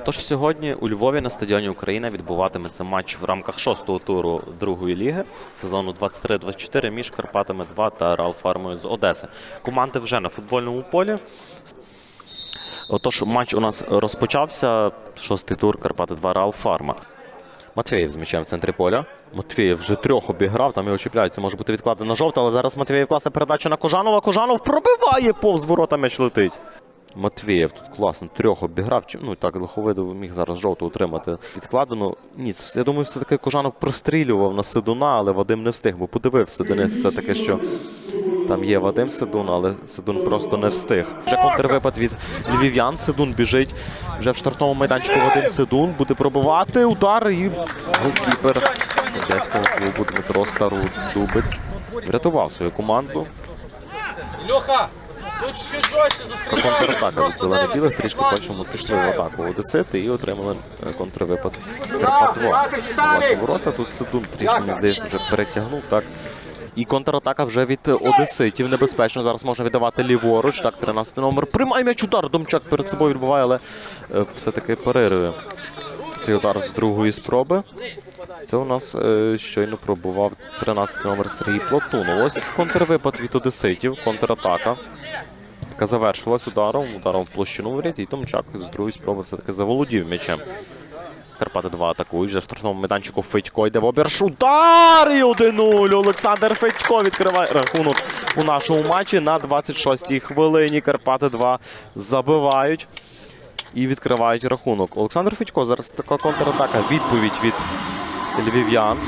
Отож, сьогодні у Львові на стадіоні Україна відбуватиметься матч в рамках шостого туру другої ліги сезону 23-24 між Карпатами 2 та Реал Фармою з Одеси. Команди вже на футбольному полі. Отож, матч у нас розпочався. Шостий тур Карпати 2 Реал Фарма. Матвієв з м'ячем в центрі поля. Матвієв вже трьох обіграв, там його чіпляють. Це може бути відкладено жовта, але зараз Матвієв класна передача на Кожанова. Кожанов пробиває повз ворота м'яч летить. Матвієв тут класно трьох обіграв. Ну так Лиховидов міг зараз жовту отримати. Відкладено. Ні, я думаю, все-таки Кожанов прострілював на Сидуна, але Вадим не встиг, бо подивився Денис все-таки, що там є Вадим Сидун, але Сидун просто не встиг. Вже контрвипад від львів'ян. Сидун біжить. Вже в штрафному майданчику Вадим Сидун буде пробивати удар і голкіпер одеського клубу Дмитро Стародубець врятував свою команду. Льоха, тут чуть жорстче Про зустрічай. контратака від зелено-білих трішки бачимо, пішли в атаку Одесити і отримали е, контрвипад Карпат 2. Власні ворота. Тут Сидун трішки, мені здається, вже перетягнув. Так. І контратака вже від Одеситів. Небезпечно. Зараз можна віддавати ліворуч. Так, 13 номер. Приймає м'яч удар. Домчак перед собою відбуває, але е, все-таки перериває цей удар з другої спроби. Це у нас е, щойно пробував 13 номер Сергій Платунов. Ось контрвипад від Одеситів, контратака яка завершилась ударом, ударом в площину воріт, і Томчак з другої спроби все-таки заволодів м'ячем. Карпати 2 атакують. В штрафному майданчику Федько йде в обірш. Удар! І 1-0. Олександр Федько відкриває рахунок у нашому матчі на 26-й хвилині. Карпати 2 забивають і відкривають рахунок. Олександр Федько зараз така контратака. Відповідь від львів'ян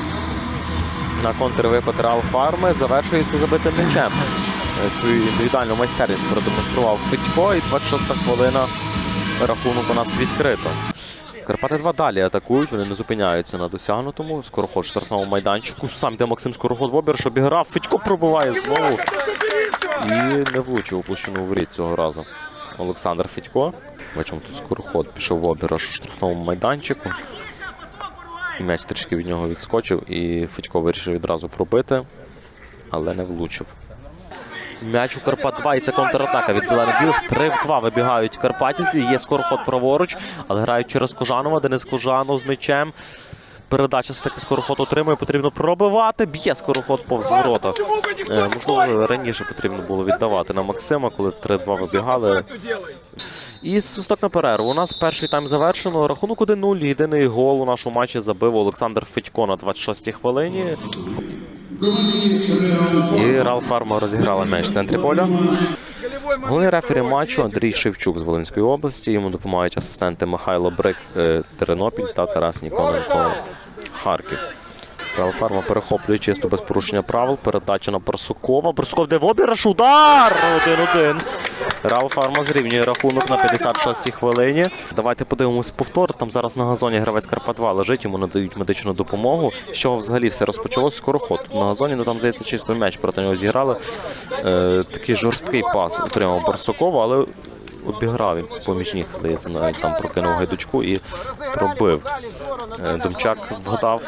на контрвипад Реал Фарми завершується забитим м'ячем. Е, Свою індивідуальну майстерність продемонстрував Федько, і 26 хвилина рахунок у нас відкрито. Карпати 2 далі атакують, вони не зупиняються на досягнутому. Скороход в штрафному майданчику. Сам де Максим Скороход в обір, що обіграв. Федько пробиває знову. І не влучив у площину воріт цього разу. Олександр Федько. Бачимо, тут Скороход пішов в обіраж у штрафному майданчику. М'яч трішки від нього відскочив, і Федько вирішив відразу пробити, але не влучив. М'яч у Карпат 2 і це контратака від зелених білих. 3 в 2 вибігають карпатівці. Є скороход праворуч, але грають через Кожанова. Денис Кожанов з м'ячем. Передача все-таки скороход отримує. Потрібно пробивати. Б'є скороход повз ворота. Е, можливо, раніше потрібно було віддавати на Максима, коли в 3-2 вибігали. І свисток на перерву. У нас перший тайм завершено. Рахунок 1-0. Єдиний гол у нашому матчі забив Олександр Федько на 26-й хвилині. І Рал Фарма розіграла м'яч в центрі поля. Головний рефері матчу Андрій Шевчук з Волинської області. Йому допомагають асистенти Михайло Брик е, Тернопіль та Тарас Ніколенко Харків. Рал Фарма перехоплює чисто без порушення правил. Передача на Барсукова. Барсуков де в обіраш. Удар! 1-1. Рал Фарма зрівнює рахунок на 56-й хвилині. Давайте подивимось повтор. Там зараз на газоні гравець Карпат 2 лежить, йому надають медичну допомогу. З чого взагалі все розпочалось? Скороход. На газоні, ну там здається, чисто м'яч проти нього зіграли. Е, такий жорсткий пас отримав Барсукова, але обіграв він поміж ніг, здається, навіть там прокинув гайдучку і пробив. Е, Домчак вгадав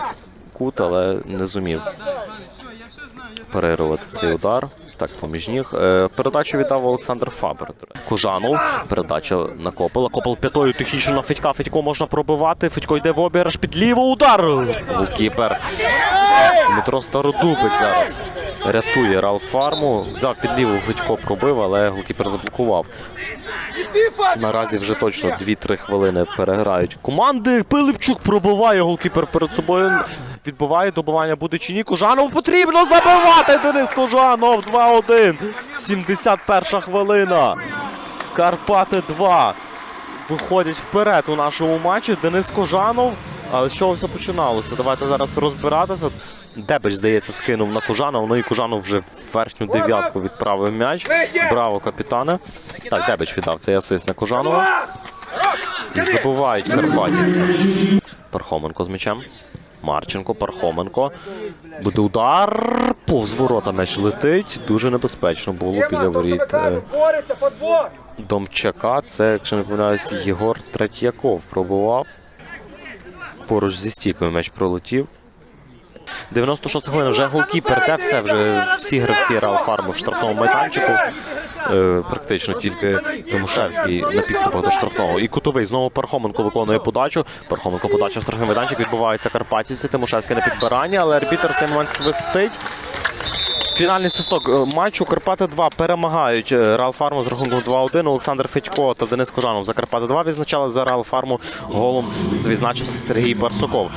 кут, але не зумів перервати цей удар. Так, поміж ніг. Е, Передачу віддав Олександр Фабер. Кужанов. Передача на Копела. Копел п'ятою технічно на Федька. Федько можна пробивати. Федько йде в обіграш під ліво. Удар. Голкіпер. Дмитро Стародубець зараз рятує Рал Фарму. Взяв під ліву Федько пробив, але голкіпер заблокував. Наразі вже точно 2-3 хвилини переграють команди. Пилипчук пробиває голкіпер перед собою. Відбиває добивання буде чи ні. Кожанову потрібно забивати. Денис Кожанов 2-1. 71 хвилина. Карпати 2. Виходять вперед у нашому матчі. Денис Кожанов. Але з чого все починалося? Давайте зараз розбиратися. Дебич, здається, скинув на Кожанов. Ну і Кожанов вже в верхню дев'ятку відправив м'яч. Браво, капітане. Так, Дебич віддав цей асист на Кожанова. І забувають карпатівці. Пархоменко з м'ячем. Марченко, Пархоменко. Буде удар. Повз ворота м'яч летить. Дуже небезпечно було біля воріт. е! Домчака. Це, якщо не помиляюсь, Єгор Третьяков пробував. Поруч зі стійкою м'яч пролетів. 96 хвилина вже голкіпер, де все вже всі гравці Реал Фарму в штрафному майданчику. Е, практично тільки Тимошевський на підступах до штрафного. І кутовий знову Пархоменко виконує подачу. Пархоменко подача в штрафний майданчик. Відбувається Карпатівці. Тимошевський на підбиранні, але арбітер цей момент свистить. Фінальний свисток е, матчу Карпати 2 перемагають Реал Фарму з рахунком 2-1. Олександр Федько та Денис Кожанов за Карпати 2 відзначали за Реал Фарму голом. Відзначився Сергій Барсуков.